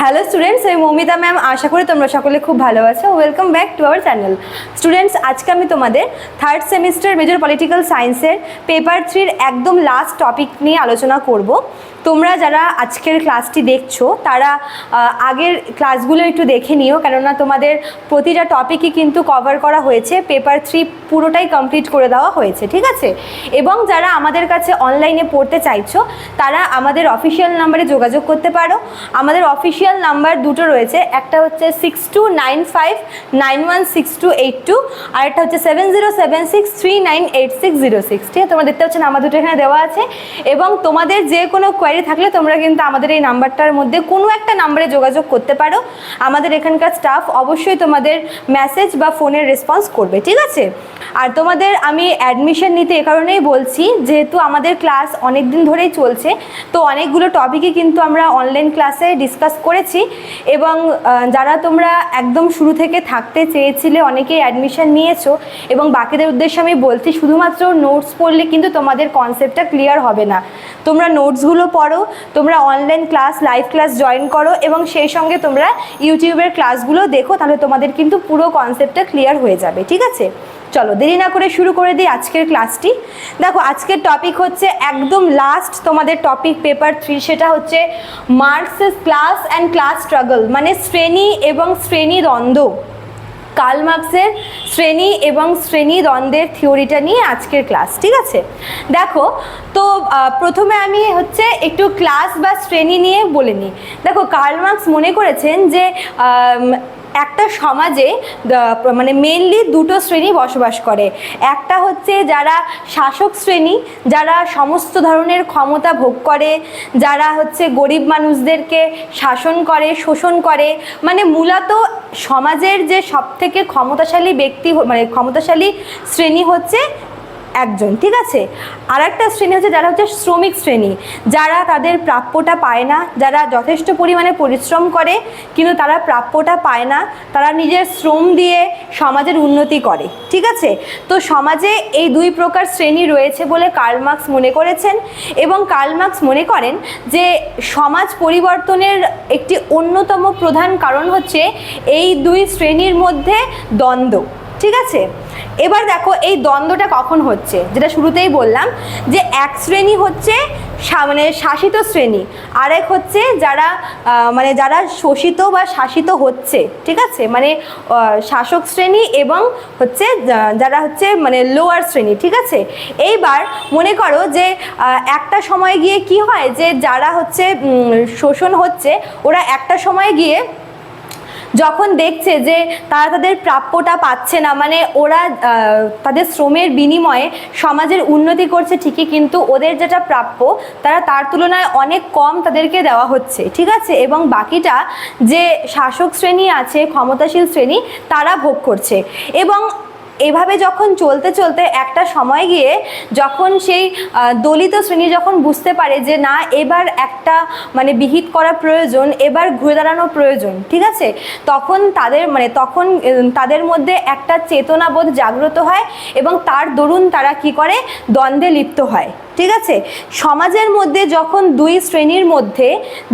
Hello students আমি Moumita ma'am আশা করি তোমরা সকলে খুব ভালো আছো। Welcome back to our channel students আজকে আমি তোমাদের থার্ড সেমিস্টার মেজর পলিটিক্যাল সায়েন্সের পেপার থ্রির একদম লাস্ট টপিক নিয়ে আলোচনা করব। তোমরা যারা আজকের ক্লাসটি দেখছ, তারা আগের ক্লাসগুলো একটু দেখে নিও, কেননা তোমাদের প্রতিটা টপিকই কিন্তু কভার করা হয়েছে পেপার থ্রি পুরোটাই কমপ্লিট করে দেওয়া হয়েছে, ঠিক আছে? এবং যারা আমাদের কাছে অনলাইনে পড়তে চাইছো, তারা আমাদের অফিসিয়াল নাম্বারে যোগাযোগ করতে পারো। আমাদের অফিসিয়াল নাম্বার দুটো রয়েছে, একটা হচ্ছে six two nine five nine one six two eight two আর একটা হচ্ছে seven zero seven six three nine eight six zero six ঠিক আছে? তোমরা দেখতে পাচ্ছ নাম্বার দুটো এখানে দেওয়া আছে। এবং তোমাদের যে কোনো কোয়ারি থাকলে তোমরা কিন্তু আমাদের এই নাম্বারটার মধ্যে কোনো একটা নাম্বারে যোগাযোগ করতে পারো। আমাদের এখানকার স্টাফ অবশ্যই তোমাদের মেসেজ বা ফোনের রেসপন্স করবে, ঠিক আছে? আর তোমাদের আমি অ্যাডমিশন নিতে এ কারণেই বলছি, যেহেতু আমাদের ক্লাস অনেক দিন ধরেই চলছে, তো অনেকগুলো টপিকই কিন্তু আমরা অনলাইন ক্লাসে ডিসকাস করেছি এবং যারা তোমরা একদম শুরু থেকে থাকতে চেয়েছিলে অনেকেই অ্যাডমিশন নিয়েছো এবং বাকিদের উদ্দেশ্যে আমি বলছি, শুধুমাত্র নোটস পড়লে কিন্তু তোমাদের কনসেপ্টটা ক্লিয়ার হবে না। তোমরা নোটসগুলো পড়ো তোমরা online class live class join করো এবং সেই সঙ্গে তোমরা ইউটিউবের ক্লাসগুলো দেখো, তাহলে তোমাদের কিন্তু পুরো কনসেপ্টটা ক্লিয়ার হয়ে যাবে, ঠিক আছে? চলো, দেরি না করে শুরু করে দিই আজকের ক্লাসটি দেখো, আজকের টপিক হচ্ছে একদম লাস্ট তোমাদের টপিক পেপার থ্রি সেটা হচ্ছে Marx's class and class struggle মানে শ্রেণি এবং শ্রেণি দ্বন্দ্ব কার্ল মার্কসের শ্রেণি এবং শ্রেণি দ্বন্দ্বের থিওরিটা নিয়ে আজকের ক্লাস, ঠিক আছে? দেখো, তো প্রথমে আমি হচ্ছে একটু ক্লাস বা শ্রেণি নিয়ে বলে নিই। দেখো, কার্ল মার্কস মনে করেছেন যে একটা সমাজে মানে মেনলি দুটো শ্রেণি বসবাস করে। একটা হচ্ছে যারা শাসক শ্রেণি, যারা সমস্ত ধরনের ক্ষমতা ভোগ করে, যারা হচ্ছে গরিব মানুষদেরকে শাসন করে, শোষণ করে। মানে মূলত সমাজের যে সবথেকে ক্ষমতাশালী ব্যক্তি মানে ক্ষমতাশালী শ্রেণি হচ্ছে একজন, ঠিক আছে? আর একটা শ্রেণি হচ্ছে যারা হচ্ছে শ্রমিক শ্রেণি, যারা তাদের প্রাপ্যটা পায় না, যারা যথেষ্ট পরিমাণে পরিশ্রম করে, কিন্তু তারা প্রাপ্যটা পায় না, তারা নিজের শ্রম দিয়ে সমাজের উন্নতি করে, ঠিক আছে? তো সমাজে এই দুই প্রকার শ্রেণি রয়েছে বলে কার্ল মার্কস মনে করেছেন এবং কার্ল মার্কস মনে করেন যে সমাজ পরিবর্তনের একটি অন্যতম প্রধান কারণ হচ্ছে এই দুই শ্রেণির মধ্যে দ্বন্দ্ব। ঠিক আছে? এবার দেখো এই দ্বন্দ্বটা কখন হচ্ছে? যেটা শুরুতেই বললাম যে এক শ্রেণি হচ্ছে মানে শাসিত শ্রেণি, আরেক হচ্ছে যারা মানে যারা শোষিত বা শাসিত হচ্ছে, ঠিক আছে? মানে শাসক শ্রেণি এবং হচ্ছে যারা হচ্ছে মানে লোয়ার শ্রেণি, ঠিক আছে? এইবার মনে করো যে একটা সময় গিয়ে কি হয় যে যারা হচ্ছে শোষণ হচ্ছে, ওরা একটা সময় গিয়ে যখন দেখছে যে তারা তাদের প্রাপ্যটা পাচ্ছে না মানে ওরা তাদের শ্রমের বিনিময়ে সমাজের উন্নতি করছে ঠিকই, কিন্তু ওদের যেটা প্রাপ্য, তারা তার তুলনায় অনেক কম তাদেরকে দেওয়া হচ্ছে, ঠিক আছে? এবং বাকিটা যে শাসক শ্রেণি আছে, ক্ষমতাশীল শ্রেণি, তারা ভোগ করছে। এবং এভাবে যখন চলতে চলতে একটা সময় গিয়ে যখন সেই দলিত শ্রেণি যখন বুঝতে পারে যে না, এবার একটা মানে বিহিত করা প্রয়োজন, এবার ঘুরে দাঁড়ানো প্রয়োজন, ঠিক আছে? তখন তাদের মানে তখন তাদের মধ্যে একটা চেতনাবোধ জাগ্রত হয় এবং তার দরুন তারা কি করে? দ্বন্দ্বে লিপ্ত হয়। ঠিক আছে? সমাজের মধ্যে যখন দুই শ্রেণির মধ্যে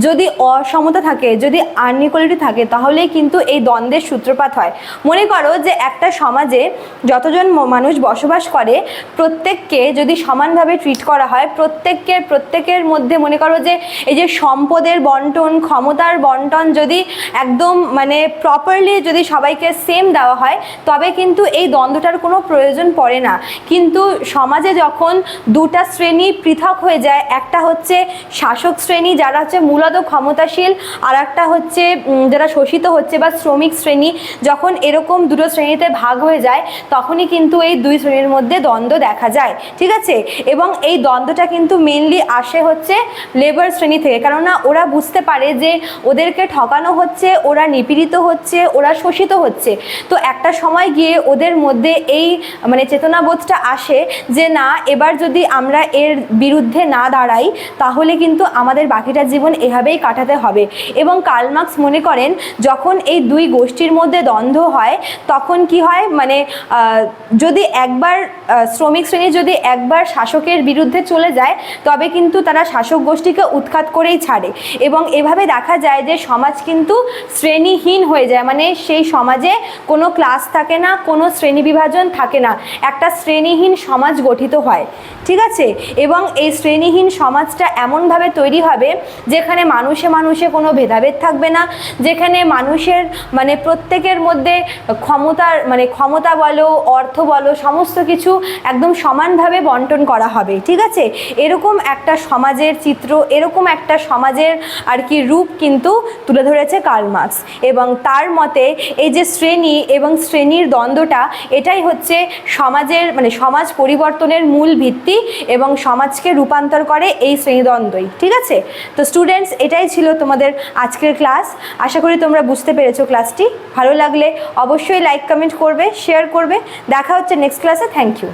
যদি অসমতা থাকে, যদি আনইকুয়ালিটি থাকে, তাহলেই কিন্তু এই দ্বন্দ্বের সূত্রপাত হয়। মনে করো যে একটা সমাজে যতজন মানুষ বসবাস করে, প্রত্যেককে যদি সমানভাবে ট্রিট করা হয়, প্রত্যেককে, প্রত্যেকের মধ্যে মনে করো যে এই যে সম্পদের বন্টন, ক্ষমতার বন্টন যদি একদম মানে প্রপারলি যদি সবাইকে সেম দেওয়া হয়, তবে কিন্তু এই দ্বন্দ্বটার কোনো প্রয়োজন পড়ে না। কিন্তু সমাজে যখন দুটা শ্রেণি পৃথক হয়ে যায়। একটা হচ্ছে শাসক শ্রেণি, যারা হচ্ছে মূলত ক্ষমতাশীল, আর একটা হচ্ছে যারা শোষিত হচ্ছে বা শ্রমিক শ্রেণি। যখন এরকম দুটো শ্রেণীতে ভাগ হয়ে যায়, তখনই কিন্তু এই দুই শ্রেণির মধ্যে দ্বন্দ্ব দেখা যায়। ঠিক আছে? এবং এই দ্বন্দ্বটা কিন্তু মেনলি আসে হচ্ছে লেবার শ্রেণি থেকে। কেননা ওরা বুঝতে পারে যে ওদেরকে ঠকানো হচ্ছে, ওরা নিপীড়িত হচ্ছে, ওরা শোষিত হচ্ছে। তো একটা সময় গিয়ে ওদের মধ্যে এই মানে চেতনাবোধটা আসে যে, না, এবার যদি আমরা এর বিরুদ্ধে না দাঁড়াই, তাহলে কিন্তু আমাদের বাকিটা জীবন এভাবেই কাটাতে হবে। এবং কার্ল মার্কস মনে করেন, যখন এই দুই গোষ্ঠীর মধ্যে দ্বন্দ্ব হয়, তখন কি হয়? মানে যদি একবার শ্রমিক শ্রেণি যদি একবার শাসকের বিরুদ্ধে চলে যায়, তবে কিন্তু তারা শাসক গোষ্ঠীকে উৎখাত করেই ছাড়ে। এবং এভাবে দেখা যায় যে সমাজ কিন্তু শ্রেণীহীন হয়ে যায়। মানে সেই সমাজে কোনো ক্লাস থাকে না, কোনো শ্রেণি বিভাজন থাকে না। একটা শ্রেণীহীন সমাজ গঠিত হয়। ঠিক আছে? এবং এই শ্রেণীহীন সমাজটা এমনভাবে তৈরি হবে যেখানে মানুষে মানুষে কোনো ভেদাভেদ থাকবে না, যেখানে মানুষের মানে প্রত্যেকের মধ্যে ক্ষমতার মানে ক্ষমতা বলো, অর্থ বলো, সমস্ত কিছু একদম সমানভাবে বন্টন করা হবে, ঠিক আছে? এরকম একটা সমাজের চিত্র, এরকম একটা সমাজের আর কি রূপ কিন্তু তুলে ধরেছে কার্ল মার্কস। এবং তার মতে এই যে শ্রেণি এবং শ্রেণির দ্বন্দ্বটা, এটাই হচ্ছে সমাজের মানে সমাজ পরিবর্তনের মূল ভিত্তি এবং সমাজকে রূপান্তর করে এই শ্রেণীদ্বন্দ্বই, ঠিক আছে? তো স্টুডেন্টস এটাই ছিল তোমাদের আজকের ক্লাস আশা করি তোমরা বুঝতে পেরেছ ক্লাসটি ভালো লাগলে অবশ্যই লাইক কমেন্ট করবে শেয়ার করবে। দেখা হচ্ছে নেক্সট ক্লাসে থ্যাংক ইউ